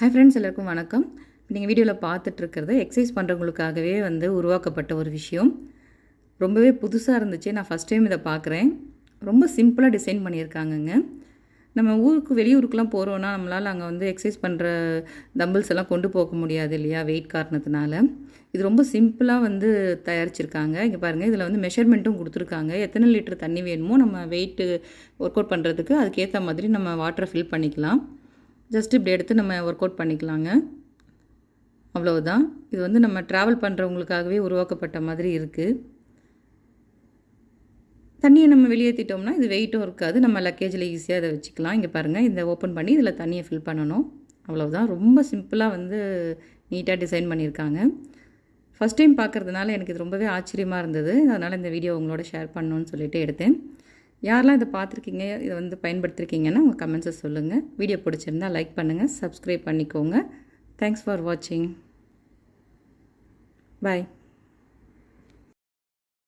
Hi friends எல்லாருக்கும் வணக்கம். நீங்கள் வீடியோவில் பார்த்துட்ருக்கிறது எக்ஸசைஸ் பண்ணுறவங்களுக்காகவே வந்து உருவாக்கப்பட்ட ஒரு விஷயம். ரொம்பவே புதுசாக இருந்துச்சு. நான் ஃபஸ்ட் டைம் இதை பார்க்குறேன். ரொம்ப சிம்பிளாக டிசைன் பண்ணியிருக்காங்கங்க. நம்ம ஊருக்கு வெளியூருக்குலாம் போகிறோன்னா நம்மளால் அங்கே வந்து எக்ஸசைஸ் பண்ணுற டம்பிள்ஸ் எல்லாம் கொண்டு போக முடியாது இல்லையா? வெயிட் காரணத்தினால. இது ரொம்ப சிம்பிளாக வந்து தயாரிச்சிருக்காங்க. இங்கே பாருங்கள் இதில் வந்து மெஷர்மெண்ட்டும் கொடுத்துருக்காங்க. எத்தனை லிட்டர் தண்ணி வேணுமோ நம்ம வெயிட்டு ஒர்க் அவுட் பண்ணுறதுக்கு அதுக்கேற்ற மாதிரி நம்ம வாட்டரை ஃபில் பண்ணிக்கலாம். ஜஸ்ட் இப்படி எடுத்து நம்ம ஒர்க் அவுட் பண்ணிக்கலாங்க. அவ்வளவுதான். இது வந்து நம்ம ட்ராவல் பண்ணுறவங்களுக்காகவே உருவாக்கப்பட்ட மாதிரி இருக்குது தண்ணியை நம்ம வெளியேற்றிட்டோம்னா இது வெயிட்டும் இருக்காது. நம்ம லக்கேஜில் ஈஸியாக அதை வச்சுக்கலாம். இங்கே பாருங்கள் இந்த ஓப்பன் பண்ணி இதில் தண்ணியை ஃபில் பண்ணணும். அவ்வளவுதான். ரொம்ப சிம்பிளாக வந்து நீட்டாக டிசைன் பண்ணியிருக்காங்க. ஃபஸ்ட் டைம் பார்க்குறதுனால எனக்கு இது ரொம்பவே ஆச்சரியமாக இருந்தது. அதனால் இந்த வீடியோ உங்களோட ஷேர் பண்ணணும்னு சொல்லிட்டு எடுத்தேன். யாரெல்லாம் இதை பார்த்துருக்கீங்க இதை வந்து பயன்படுத்திருக்கீங்கன்னா உங்கள் கமெண்ட்ஸை சொல்லுங்கள் வீடியோ பிடிச்சிருந்தா லைக் பண்ணுங்கள் சப்ஸ்கிரைப் பண்ணிக்கோங்க. தேங்க்ஸ் ஃபார் வாட்சிங் பாய்